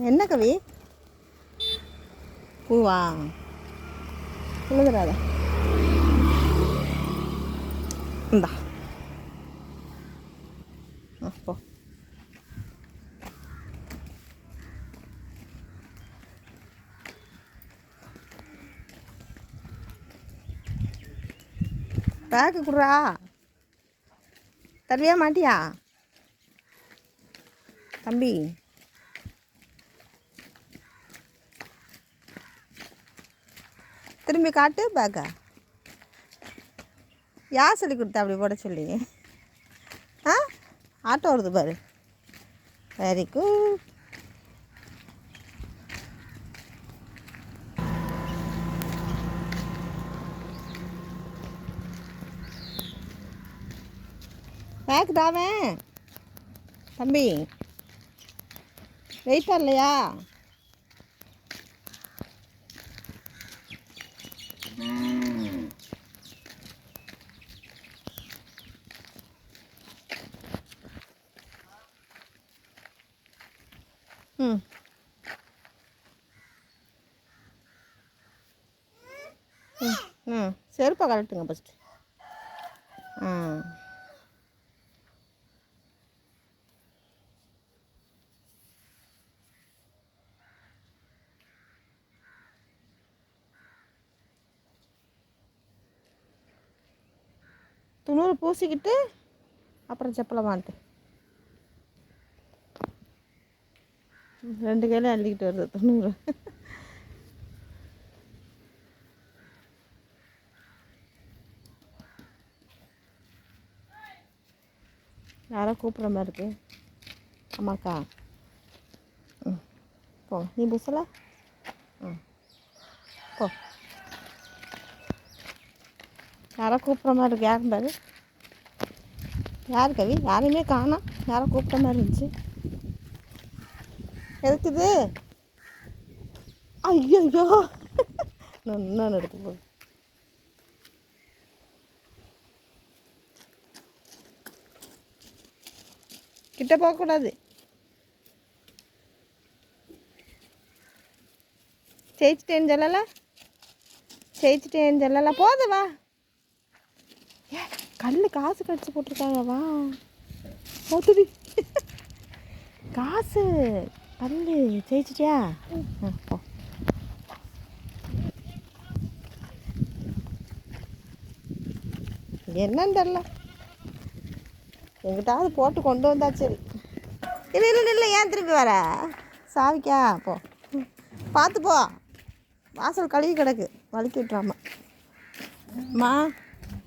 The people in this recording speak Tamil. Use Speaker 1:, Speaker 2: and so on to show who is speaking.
Speaker 1: என்ன கவி? பூவா? எழுதுறாத இந்தா. ஆ, போ. பேக்கு குடுறா. தருவியா மாட்டியா? தம்பி. திரும்பி காட்டு பேக்கா யார் சொல்லி கொடுத்தா அப்படி போட சொல்லி? ஆ? ஆட்டோ வருது பாரு. வெரி குட் பேக் தம்பி வெயிட்டா இல்லையா? ம். ம் ம். செருப்பை கலட்டுங்க ஃபஸ்ட்டு ஆ. துணூறு பூசிக்கிட்டு அப்புறம் செப்பலை மாட்டு ரெண்டு கையிலையும் அள்ளிக்கிட்டு வருது தொண்ணூறு. யாரோ கூப்பிட்ற மாதிரி இருக்கு. ஆமாக்கா ம். போ. நீ புசல ம். போ. யாரோ கூப்பிட்ற மாதிரி இருக்கு. யாரும் பாரு யார் கவி? யாரையுமே காணோம். யாரோ கூப்பிட்ட மாதிரி இருந்துச்சு. எதுக்குது? ஐயோ நான் எடுத்து போ. கிட்ட போகக்கூடாது ஜெயிச்சிட்டேன்னு சொல்லல ஜெயிச்சிட்டேன்னு சொல்லல போது வா. ஏ கல் காசு கடிச்சு போட்டிருக்காங்க வா. போட்டுடி காசு. கல் ஜெயிச்சிட்டியா ஆ, போ என்னன்னு தெரில எங்கிட்டாவது போட்டு கொண்டு வந்தா சரி இல்லை இல்லை இல்லை ஏன் திருப்பி வர சாவிக்கா போ பார்த்து போ வாசல் கழுவி கிடக்கு வலிக்கி விட்றாமா அம்மா